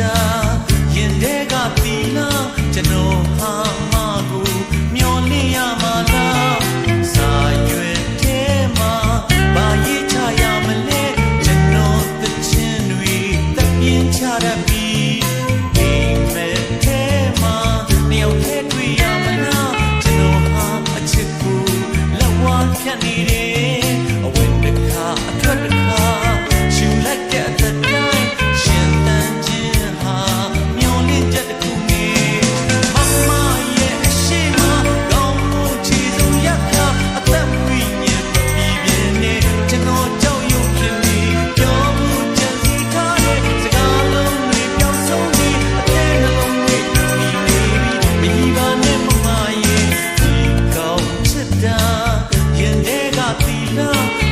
တာရင်ထဲကပီလာကျွန်တော်ဟာမကိုမျောလင့်ရမှာလားစာရွက်ထဲမှာဘာရေးချရမလဲကျွန်တော်သချင်းတွေတပြင်းချရပြီဒီမဲ့ထဲမှာမျောထဲတွေ့ရမလားကျွန်တော်ဟာအချစ်ကိုလက်ဝါးဖြတ်နေတယ် now